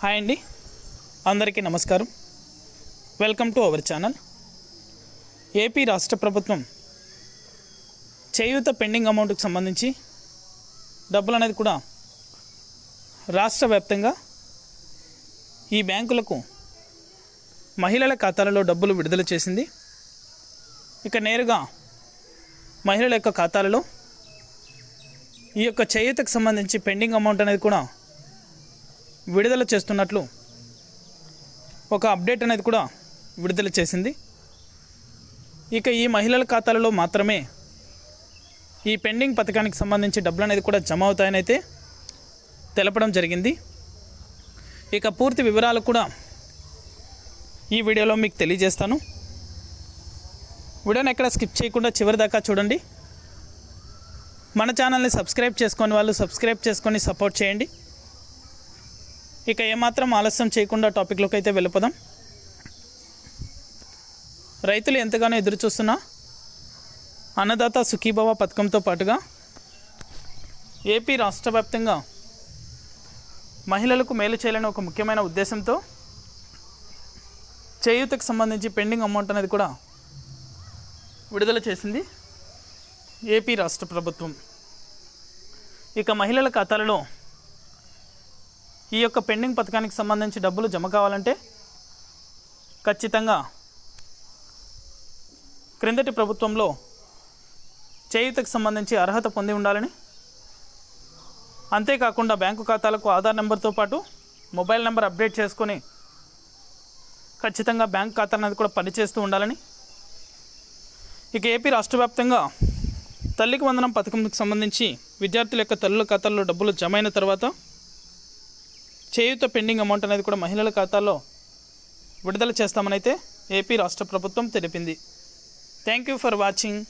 Hi అండి. అందరికీ నమస్కారం. Welcome to our channel. AP రాష్ట్ర ప్రభుత్వం చేయూత పెండింగ్ అమౌంట్కి సంబంధించి డబ్బులు అనేది కూడా రాష్ట్ర వ్యాప్తంగా ఈ బ్యాంకులకు మహిళల ఖాతాలలో డబ్బులు విడుదల చేసింది. ఇక నేరుగా మహిళల యొక్క ఖాతాలలో ఈ యొక్క చేయూతకు సంబంధించి పెండింగ్ అమౌంట్ అనేది కూడా విడుదల చేస్తున్నట్లు ఒక అప్డేట్ అనేది కూడా విడుదల చేసింది. ఇక ఈ మహిళల ఖాతాలలో మాత్రమే ఈ పెండింగ్ పథకానికి సంబంధించి డబ్బులు అనేది కూడా జమ అవుతాయని అయితే తెలపడం జరిగింది. ఇక పూర్తి వివరాలు కూడా ఈ వీడియోలో మీకు తెలియజేస్తాను. వీడియోని ఎక్కడ స్కిప్ చేయకుండా చివరి దాకా చూడండి. మన ఛానల్ని సబ్స్క్రైబ్ చేసుకొని వాళ్ళు సబ్స్క్రైబ్ చేసుకొని సపోర్ట్ చేయండి. ఇక ఏమాత్రం ఆలస్యం చేయకుండా టాపిక్లోకి అయితే వెళ్ళిపోదాం. రైతులు ఎంతగానో ఎదురు చూస్తున్న అన్నదాత సుఖీభవ పథకంతో పాటుగా ఏపీ రాష్ట్ర వ్యాప్తంగా మహిళలకు మేలు చేయాలని ఒక ముఖ్యమైన ఉద్దేశంతో చేయూతకు సంబంధించి పెండింగ్ అమౌంట్ అనేది కూడా విడుదల చేసింది ఏపీ రాష్ట్ర ప్రభుత్వం. ఇక మహిళల ఖాతాలలో ఈ యొక్క పెండింగ్ పథకానికి సంబంధించి డబ్బులు జమ కావాలంటే ఖచ్చితంగా క్రిందటి ప్రభుత్వంలో చేయూతకు సంబంధించి అర్హత పొంది ఉండాలని అంతేకాకుండా బ్యాంకు ఖాతాలకు ఆధార్ నెంబర్తో పాటు మొబైల్ నెంబర్ అప్డేట్ చేసుకొని ఖచ్చితంగా బ్యాంక్ ఖాతా అనేది కూడా పనిచేస్తూ ఉండాలని. ఇక ఏపీ రాష్ట్ర వ్యాప్తంగా తల్లికి వందనం పథకంకి సంబంధించి విద్యార్థుల యొక్క తల్లుల ఖాతాల్లో డబ్బులు జమ అయిన తర్వాత చేయూత పెండింగ్ అమౌంట్ అనేది కూడా మహిళల ఖాతాలో విడుదల చేస్తామనైతే ఏపీ రాష్ట్ర ప్రభుత్వం తెలిపింది. Thank you for watching